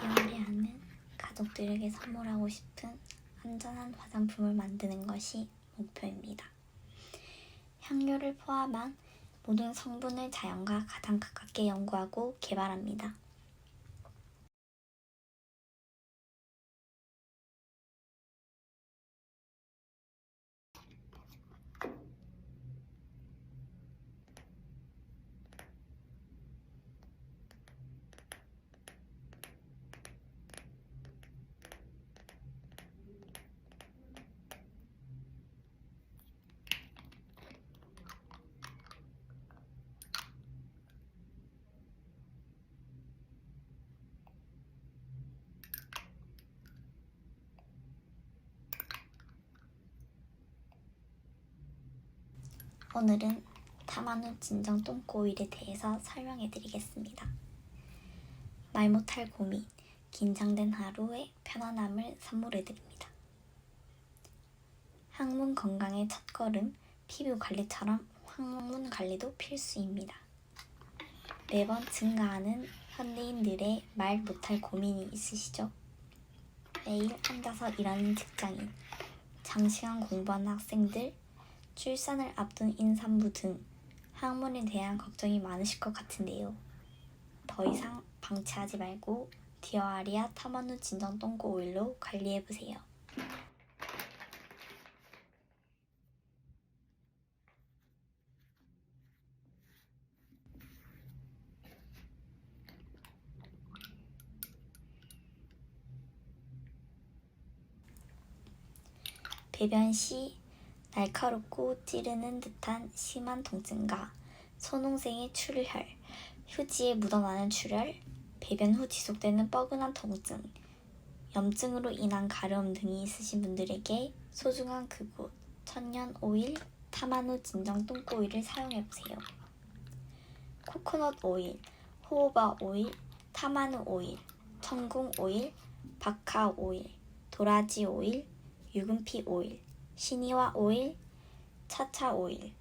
디아리아는 가족들에게 선물하고 싶은 안전한 화장품을 만드는 것이 목표입니다. 향료를 포함한 모든 성분을 자연과 가장 가깝게 연구하고 개발합니다. 오늘은 타마누 진정 똥꼬일에 대해서 설명해 드리겠습니다. 말 못할 고민, 긴장된 하루의 편안함을 선물해 드립니다. 항문 건강의 첫걸음, 피부 관리처럼 항문 관리도 필수입니다. 매번 증가하는 현대인들의 말 못할 고민이 있으시죠? 매일 앉아서 일하는 직장인, 장시간 공부하는 학생들, 출산을 앞둔 임산부 등 항문에 대한 걱정이 많으실 것 같은데요. 더 이상 방치하지 말고 디어아리아 타마누 진정 똥꼬 오일로 관리해보세요. 배변 시 날카롭고 찌르는 듯한 심한 통증과 손홍색의 출혈, 휴지에 묻어나는 출혈, 배변 후 지속되는 뻐근한 통증, 염증으로 인한 가려움 등이 있으신 분들에게 소중한 그곳 천년 오일 타마누 진정 똥꼬 오일을 사용해 보세요. 코코넛 오일, 호호바 오일, 타마누 오일, 청궁 오일, 바카 오일, 도라지 오일, 유금피 오일, 시니와 오일, 차차 오일,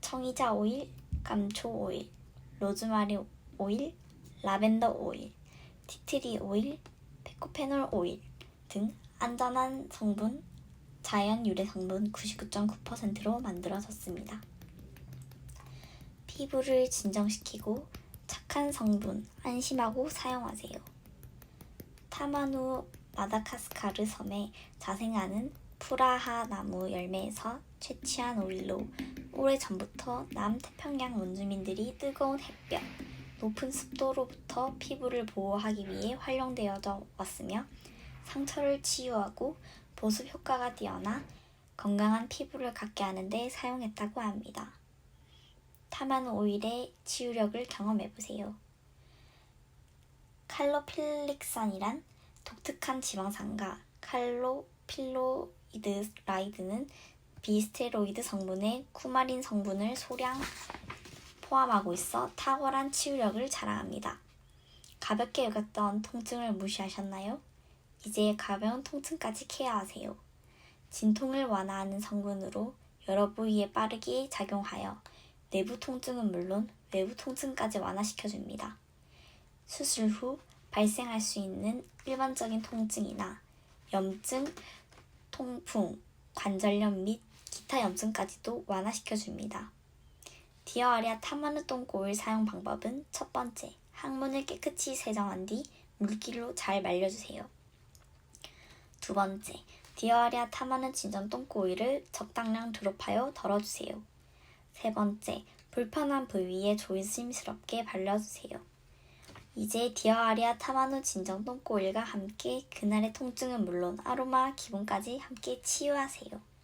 청이자 오일, 감초 오일, 로즈마리 오일, 라벤더 오일, 티트리 오일, 페코페놀 오일 등 안전한 성분, 자연 유래 성분 99.9%로 만들어졌습니다. 피부를 진정시키고 착한 성분 안심하고 사용하세요. 타마누 마다카스카르 섬에 자생하는 프라하 나무 열매에서 채취한 오일로 오래전부터 남태평양 원주민들이 뜨거운 햇볕, 높은 습도로부터 피부를 보호하기 위해 활용되어져 왔으며 상처를 치유하고 보습 효과가 뛰어나 건강한 피부를 갖게 하는 데 사용했다고 합니다. 타만 오일의 치유력을 경험해 보세요. 칼로필릭산이란 독특한 지방산과 칼로필로 이드 라이드는 비스테로이드 성분의 쿠마린 성분을 소량 포함하고 있어 탁월한 치유력을 자랑합니다. 가볍게 여겼던 통증을 무시하셨나요? 이제 가벼운 통증까지 케어하세요. 진통을 완화하는 성분으로 여러 부위에 빠르게 작용하여 내부 통증은 물론 외부 통증까지 완화시켜줍니다. 수술 후 발생할 수 있는 일반적인 통증이나 염증, 통풍, 관절염 및 기타 염증까지도 완화시켜줍니다. 디어아리아 타마누 똥꼬일 사용 방법은 첫 번째, 항문을 깨끗이 세정한 뒤 물기로 잘 말려주세요. 두 번째, 디어아리아 타마누 진정 똥꼬일을 적당량 드롭하여 덜어주세요. 세 번째, 불편한 부위에 조심스럽게 발라주세요. 이제 디어아리아 타마누 진정 똥꼬일과 함께 그날의 통증은 물론 아로마 기분까지 함께 치유하세요.